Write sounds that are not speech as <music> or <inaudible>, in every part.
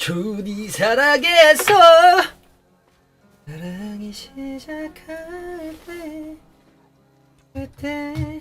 둘이 살아겠어 사랑이 시작할 때 그때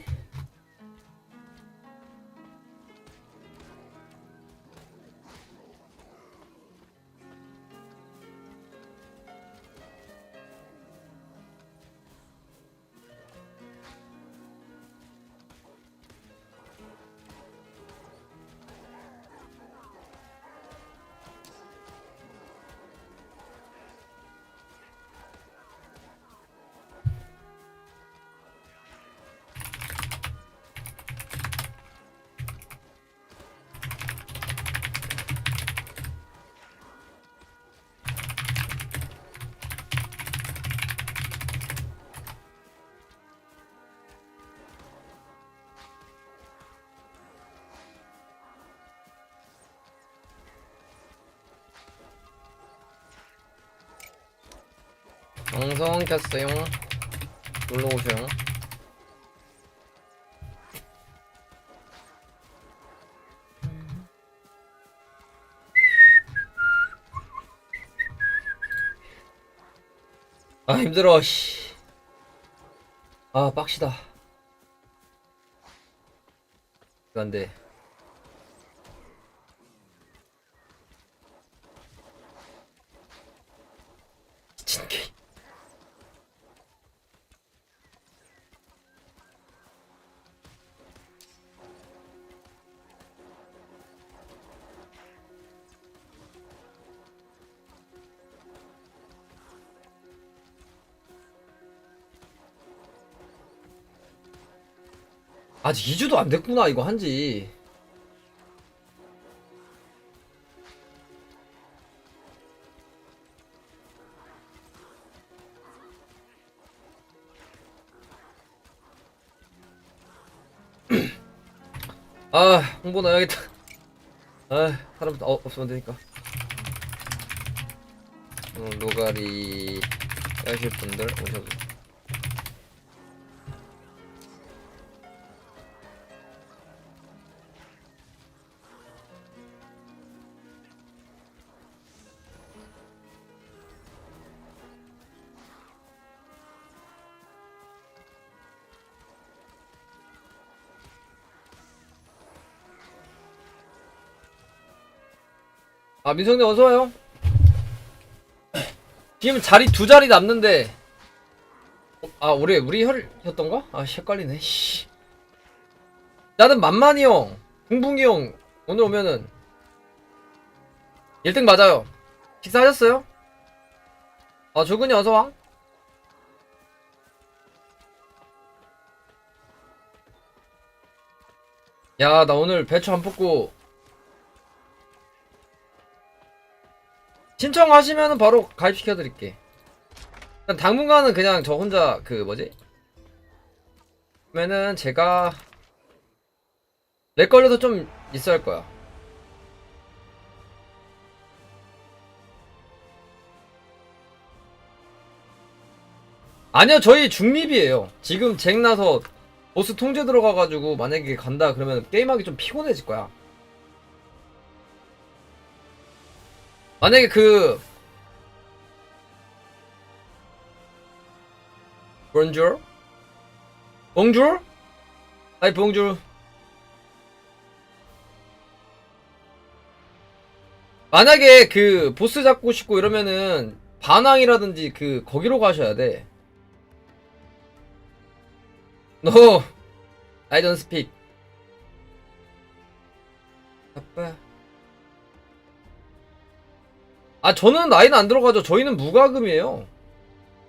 방송 켰어요. 놀러 오세요. 아 힘들어 씨. 아 빡시다. 안돼. 미친 게 아직 2주도 안 됐구나 이거 한지. <clears throat> 아 홍보 넣어야겠다. 아 사람 어, 없으면 되니까. 어, 노가리 하실 분들 오셔도 아 민성님 어서 와요. 지금 자리 두 자리 남는데 아 우리 우리 혈이었던가? 아 씨, 헷갈리네. 씨. 나는 만만이 형, 붕붕이 형 오늘 오면은 1등 맞아요. 식사하셨어요? 아 조근이 어서 와. 야 나 오늘 배추 안 뽑고 신청하시면은 바로 가입시켜 드릴게. 일단 당분간은 그냥 저 혼자 그 뭐지? 그러면은 제가 렉 걸려도 좀 있어야 할 거야. 아니요, 저희 중립이에요. 지금 잭 나서 보스 통제 들어가가지고 만약에 간다 그러면 게임하기 좀 피곤해질 거야. 만약에 그 bonjour bonjour 아이 bonjour 만약에 그 보스 잡고 싶고 이러면은 반항이라든지 그 거기로 가셔야 돼. No. I don't speak. 아빠 아 저는 라인 안 들어가죠. 저희는 무과금이에요.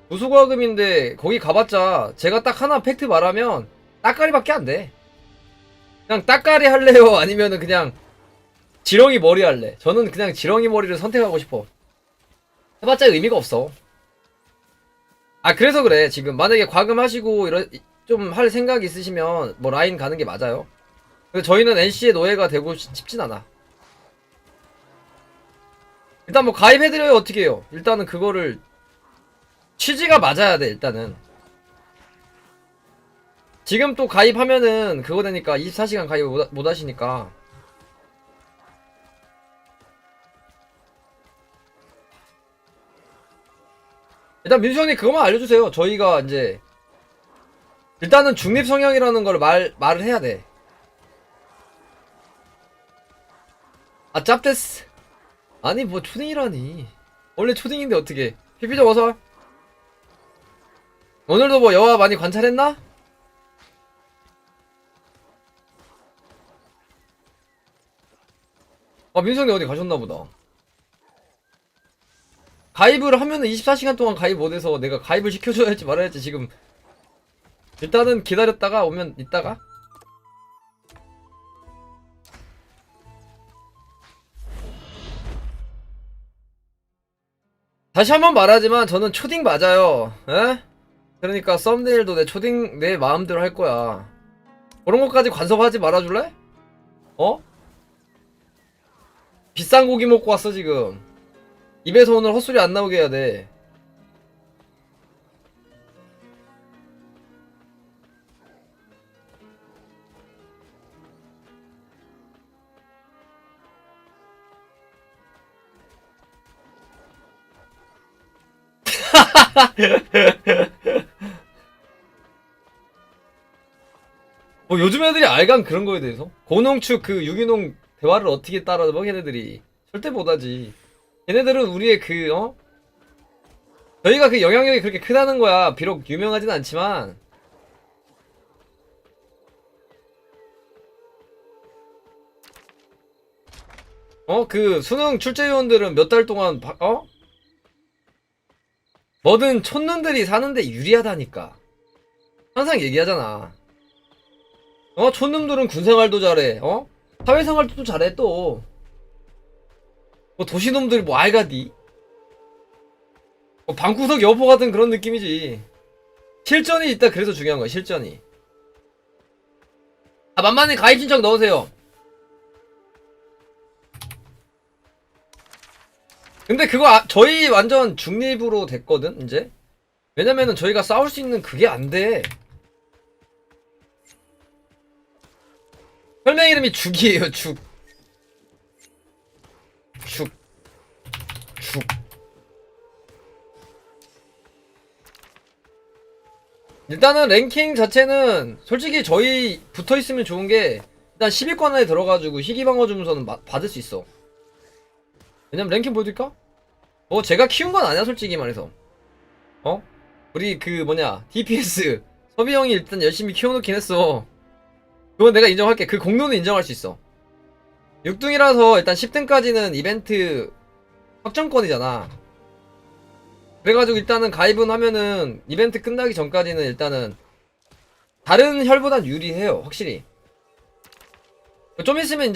무수과금인데 거기 가봤자 제가 딱 하나 팩트 말하면 따까리밖에 안돼. 그냥 따까리 할래요? <laughs> 아니면은 그냥 지렁이 머리 할래? 저는 그냥 지렁이 머리를 선택하고 싶어. 해봤자 의미가 없어. 아 그래서 그래. 지금 만약에 과금하시고 이런 좀 할 생각이 있으시면 뭐 라인 가는 게 맞아요. 저희는 NC의 노예가 되고 싶- 싶진 않아 일단 뭐 가입해드려요 어떻게 해요 일단은 그거를 취지가 맞아야 돼 일단은 지금 또 가입하면은 그거 되니까 24시간 가입 못, 못 하시니까 일단 민수 형님 그것만 알려주세요 저희가 이제 일단은 중립 성향이라는 걸 말, 말을 해야 돼. 아, 짭데스. 아니 뭐 초딩이라니. 원래 초딩인데 어떻게? 피피좀 어서. 와. 오늘도 뭐 여와 많이 관찰했나? 아 형님 어디 가셨나 보다. 가입을 하면은 24시간 동안 가입 못해서 내가 가입을 시켜줘야 할지 말아야 할지 지금 일단은 기다렸다가 오면 이따가 다시 한번 말하지만 저는 초딩 맞아요 에? 그러니까 썸네일도 내 초딩 내 마음대로 할 거야 그런 것까지 간섭하지 말아줄래? 어? 비싼 고기 먹고 왔어 지금 입에서 오늘 헛소리 안 나오게 해야 돼. 뭐 <laughs> 요즘 애들이 알간 그런 거에 대해서 고농축 그 유기농 대화를 어떻게 따라 뭐 걔네들이 절대 못하지. 얘네들은 우리의 그, 어? 저희가 그 영향력이 그렇게 크다는 거야. 비록 유명하진 않지만. 어? 그 수능 출제위원들은 몇 달 동안, 바- 어? 뭐든 촌놈들이 사는데 유리하다니까. 항상 얘기하잖아. 어? 촌놈들은 군생활도 잘해. 어? 사회생활도 또 잘해 또. 뭐 도시놈들 뭐 알가디 뭐 방구석 여보 같은 그런 느낌이지 실전이 있다 그래서 중요한 거야 실전이 아 만만히 가입 신청 넣으세요 근데 그거 아- 저희 완전 중립으로 됐거든 이제 왜냐면은 저희가 싸울 수 있는 그게 안돼 혈맹 이름이 죽이에요 죽 죽. 죽. 일단은 랭킹 자체는 솔직히 저희 붙어 있으면 좋은 게 일단 10위권 안에 들어가지고 희귀방어 주문서는 마- 받을 수 있어. 왜냐면 랭킹 보여드릴까? 뭐 제가 키운 건 아니야 솔직히 말해서. 어? 우리 그 뭐냐 DPS <laughs> 서비 형이 일단 열심히 키워놓긴 했어. 그건 내가 인정할게. 그 공로는 인정할 수 있어. 6등이라서 일단 10등까지는 이벤트 확정권이잖아. 그래가지고 일단은 가입은 하면은 이벤트 끝나기 전까지는 일단은 다른 혈보단 유리해요, 확실히. 좀 있으면 이제